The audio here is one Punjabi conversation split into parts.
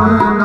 Thank.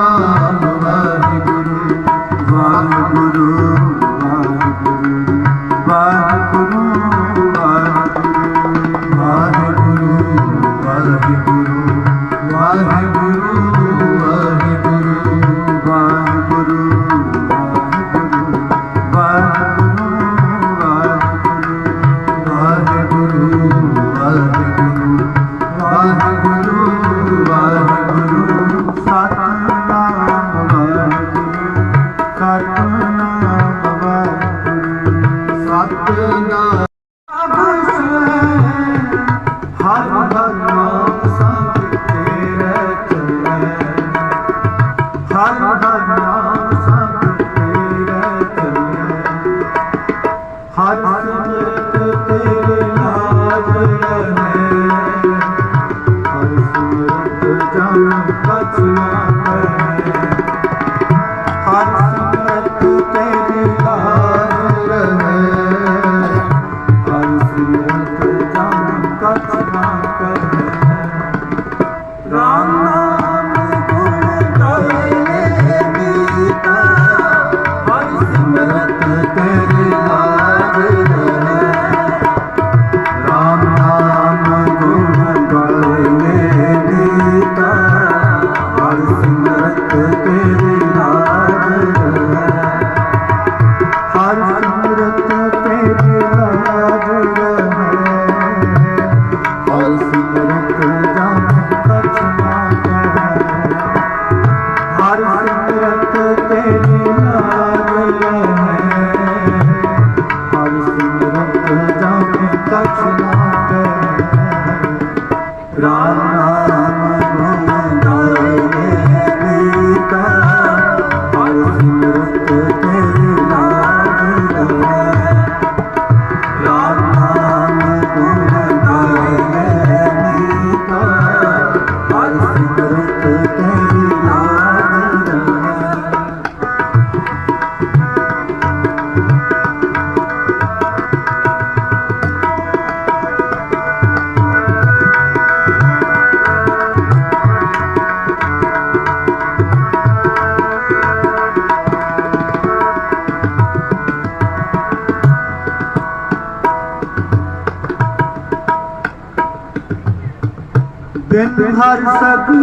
बिन हर सकल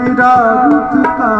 निरागत का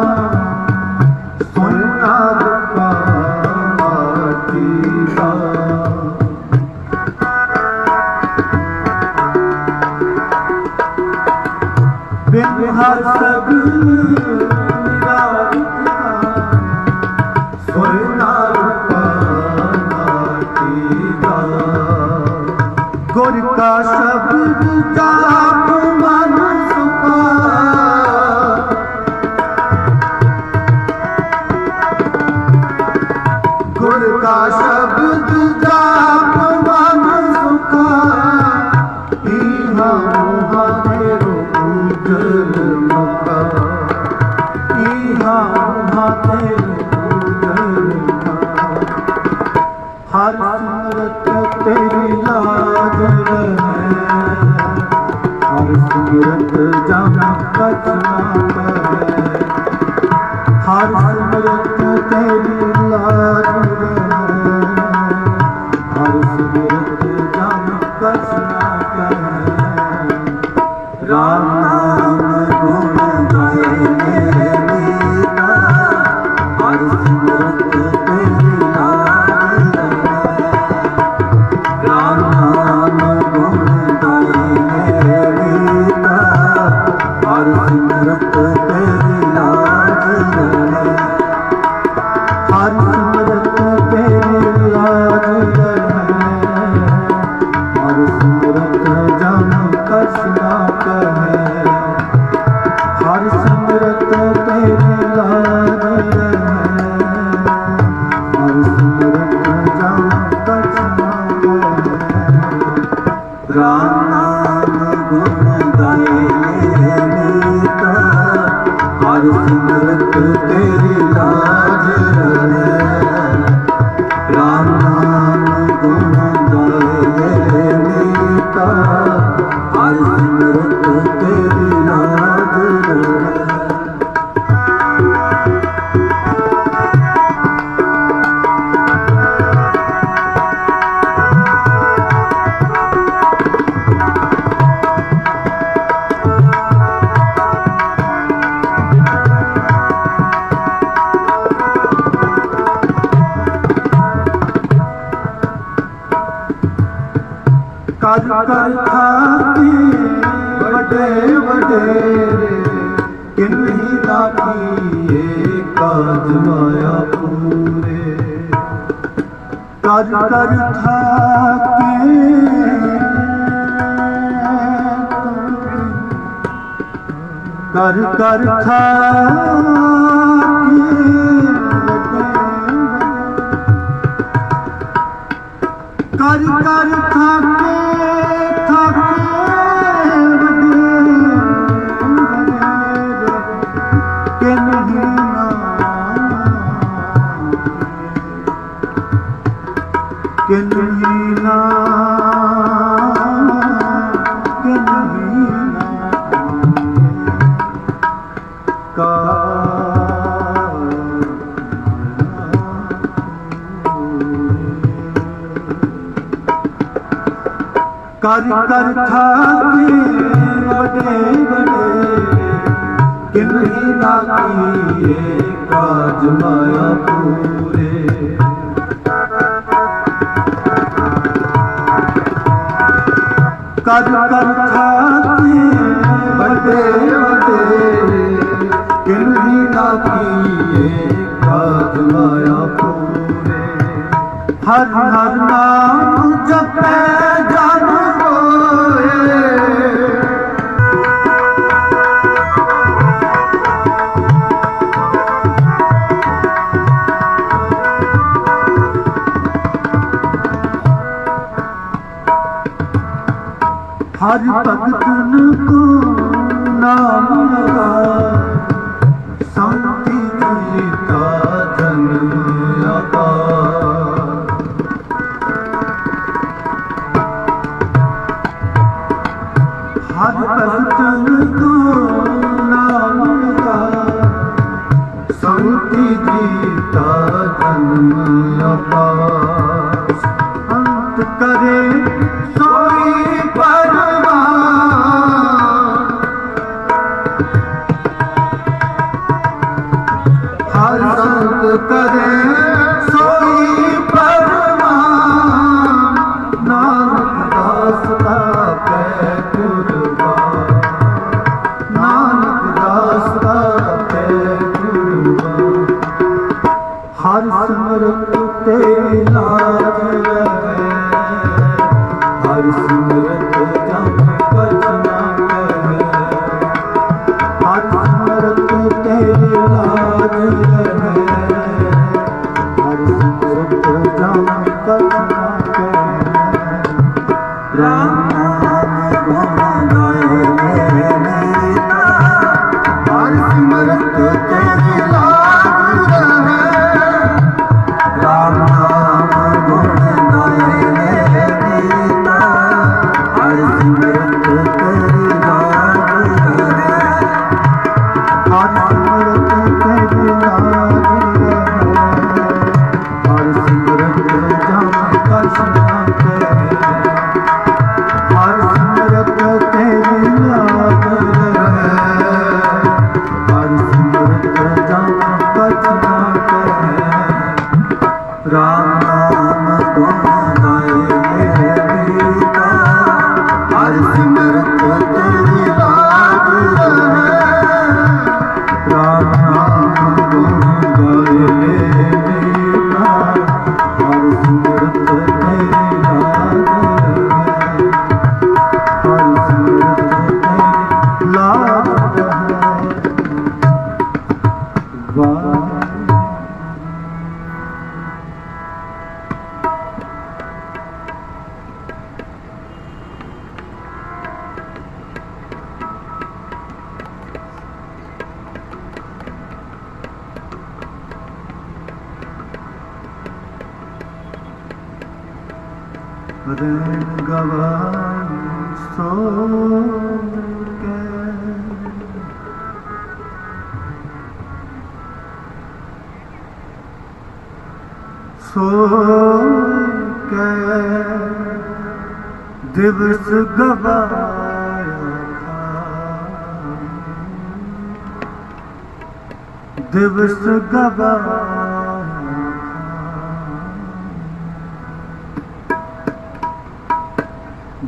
God. run ਕਰ ਕਰ ਖਾਤੀ ਵੱਡੇ ਵੱਡੇ ਕਿੰਨੀ ਦਾ ਕੀਏ ਕਾਜ ਮਾਇਆ ਪੂਰੇ ਕਰ ਕਰ ਖਾਕੇ ਕਰ ਕਰ ਖਾਕੇ ਕਰ ਕਰ ਥਾਕੇ ਥਾਕੇ ਵਡੇ। ਕਿ ਨਹੀਂ ਨਾ ਕਿ ਨਹੀਂ ਨਾ ਕਰ ਕਰ ਥਾਕੇ ਵੱਡੇ ਵੱਡੇ ਕਿਨਹੀ ਨਾ ਕੀਏ ਕਾਜ ਮਾਇਆ ਪੂਰੇ ਕਰ ਕਰ ਥਾਕੇ ਵੱਡੇ ਵੱਡੇ ਕਿਨਹੀ ਨਾ ਕੀਏ ਕਾਜ ਮਾਇਆ ਪੂਰੇ ਹਰ ਹਰ ਨਾਮ ਜਪੈ। ਹਰ ਭਗਤਨ ਕੋ ਨਾਮ ਲਗਾ। ਸੰਤੀ ਜੀਤਾ ਜਨ ਆਕਾਰ ਹਰ ਭਗਤਨ ਕੋ ਨਾਮ ਲਗਾ। ਸੰਤੀ ਜੀਤਾ ਜਨ ਆਕਾਰ ਅੰਤ ਕਰੇ ਰੈਣ ਗਵਾਈ ਸੋ ਕੇ ਸੋ ਕੇ ਦਿਵਸ ਗਵਾਇਆ ਦਿਵਸ ਗਵਾਇਆ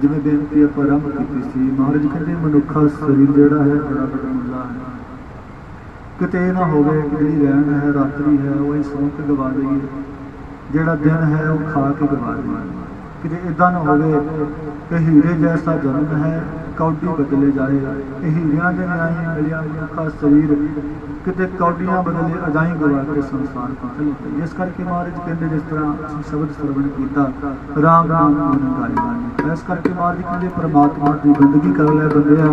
ਜਿਵੇਂ ਬੇਨਤੀ ਆਪਾਂ ਆਰੰਭ ਕੀਤੀ ਸੀ, ਮਹਾਰਾਜ ਕਹਿੰਦੇ ਮਨੁੱਖਾ ਸਰੀਰ ਜਿਹੜਾ ਹੈ, ਬੜਾ ਬੜਾ ਹੈ। ਕਿਤੇ ਇਹ ਨਾ ਹੋਵੇ ਜਿਹੜੀ ਰਹਿਣ ਹੈ, ਰਾਤਰੀ ਹੈ, ਉਹ ਹੀ ਸੌਂ ਕੇ ਗਵਾ ਦੇਈਏ। ਜਿਹੜਾ ਦਿਨ ਹੈ, ਉਹ ਖਾ ਕੇ ਗਵਾ ਦੇਈਏ। ਕਿਤੇ ਇਦਾਂ ਨਾ ਹੋਵੇ ਕਿ ਹੀਰੇ ਜੈਸਾ ਜਨਮ ਹੈ ਕੌਡੀ ਬਦਲੇ ਜਾਏ। ਇਹ ਹੀਰਿਆਂ ਦੇ ਨਿਆਈ ਮਿਲਿਆ ਮਨੁੱਖਾ ਸਰੀਰ। ਕਿਤੇ ਕੌਡੀਆਂ ਬਦਲੇ ਅਜਾਈ ਗਵਾ ਕੇ ਸੰਸਾਰ ਤੋਂ ਚਲੇ। ਇਸ ਕਰਕੇ ਮਹਾਰਾਜ ਕਹਿੰਦੇ ਜਿਸ ਤਰ੍ਹਾਂ ਅਸੀਂ ਸ਼ਬਦ ਸਰਵਣ ਕੀਤਾ, ਰਾਮ ਨਾਮ ਗੁਣ ਗਾਇਆ ਇਸ ਕਰਕੇ ਮਹਾਰਾਜ ਕਹਿੰਦੇ ਪ੍ਰਮਾਤਮਾ ਦੀ ਬੰਦਗੀ ਕਰ ਲੈ ਬੰਦਿਆ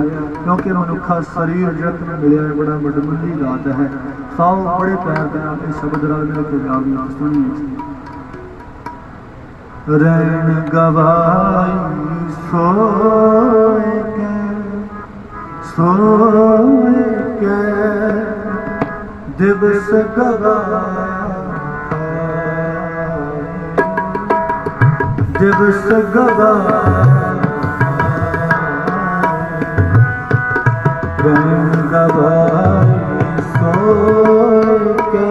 ਕਿਉਂਕਿ ਮਨੁੱਖਾ ਸਰੀਰ ਜਿਹੜਾ ਤੈਨੂੰ ਮਿਲਿਆ ਹੈ ਬੜਾ ਵੱਡਮੁੱਲੀ ਦਾਤ ਹੈ। ਸੌ ਬੜੇ ਪਿਆਰ ਦੇ ਨਾਲ ਇਹ ਸ਼ਬਦ ਰਲ ਮਿਲ ਕੇ ਗਾਵੀ ਸੁਣੀਏ। ਰੈਣ ਗਵਾਈ ਸੋਏ ਕੇ ਸੋਏ ਕੇ। ਦਿਵਸ ਗਵਾਇਆ ਦਿਵਸ ਗਵਾਇਆ ਰੈਣ ਗਵਾਈ ਸੋਏ ਕੇ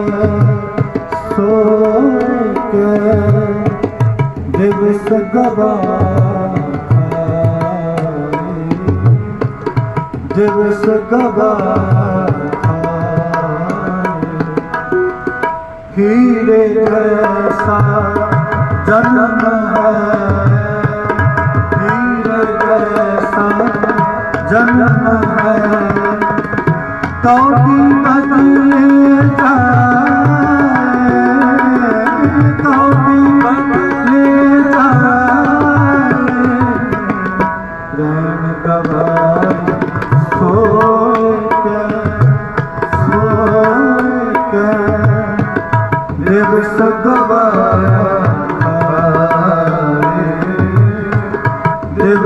ਸੋਏ ਕੇ। ਦਿਵਸ ਗਵਾਏ ਦਿਵਸ ਗਵਾਏ ਹੀਰੇ ਜੈਸਾ ਜਨਮ ਹੈ ਹੀਰੇ ਜੈਸਾ ਜਨਮ ਹੈ ਕੌਡੀ ਬਦਲੇ ਜਾਏ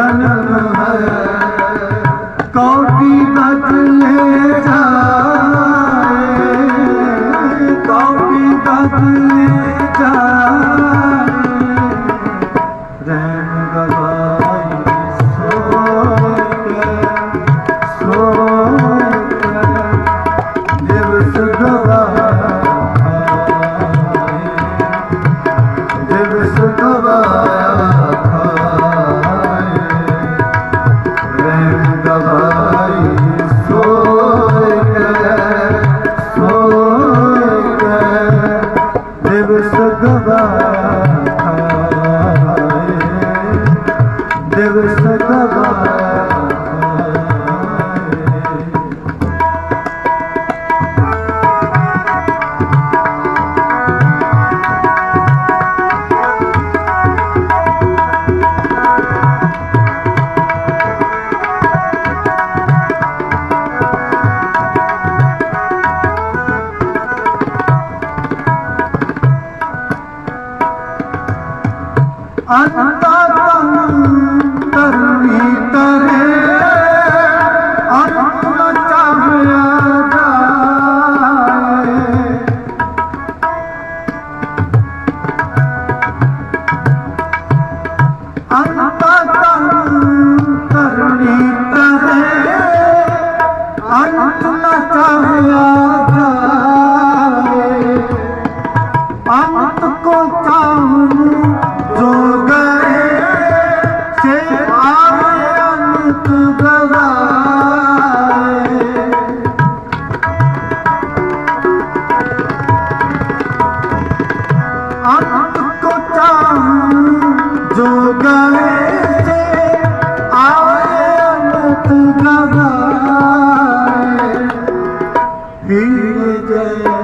ਜਨਮ ਹੈ। ਕੌਟੀ ਬਦਲੇ सर्व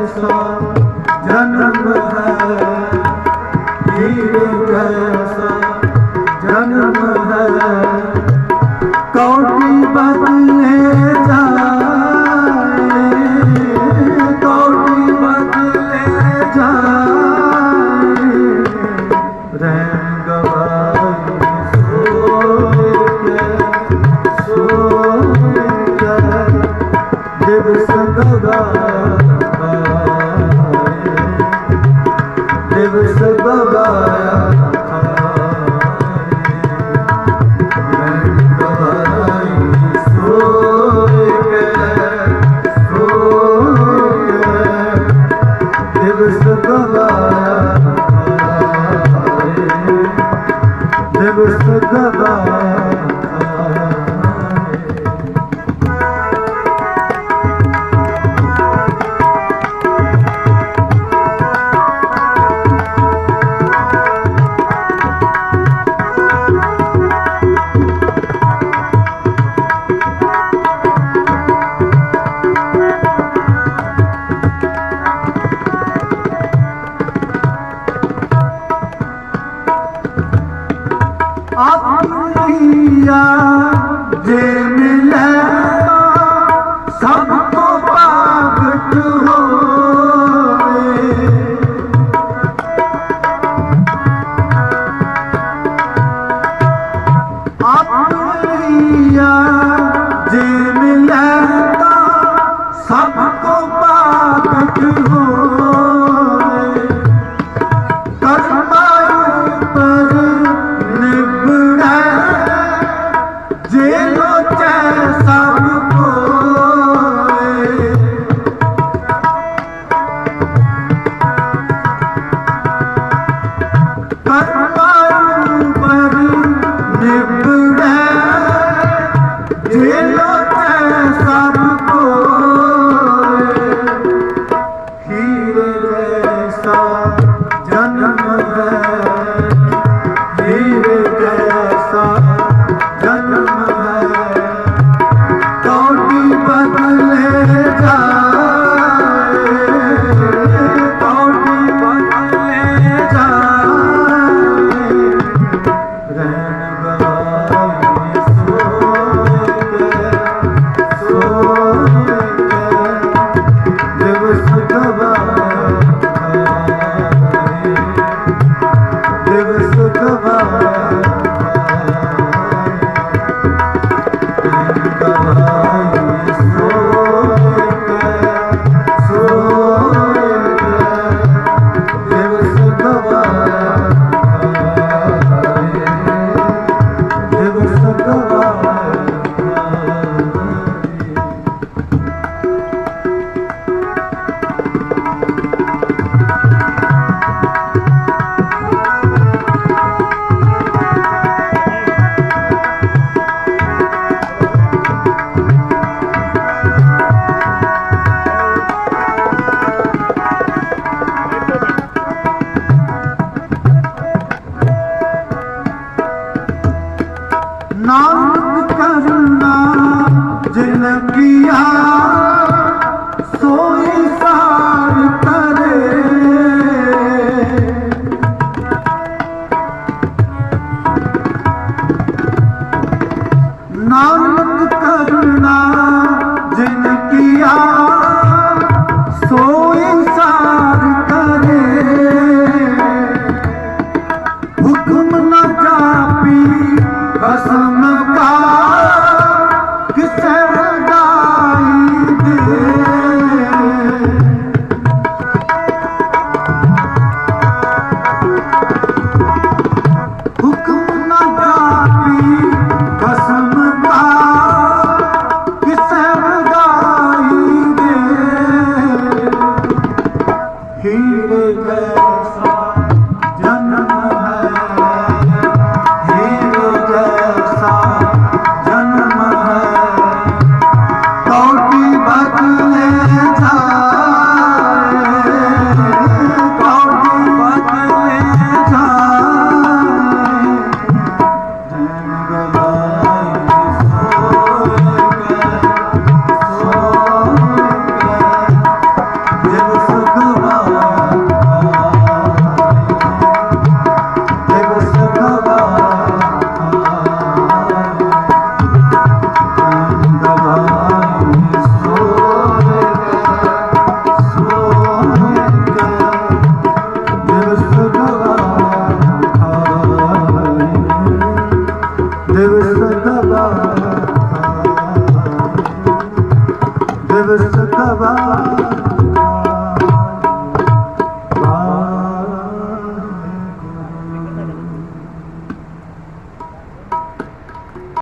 ਜੈਸਾ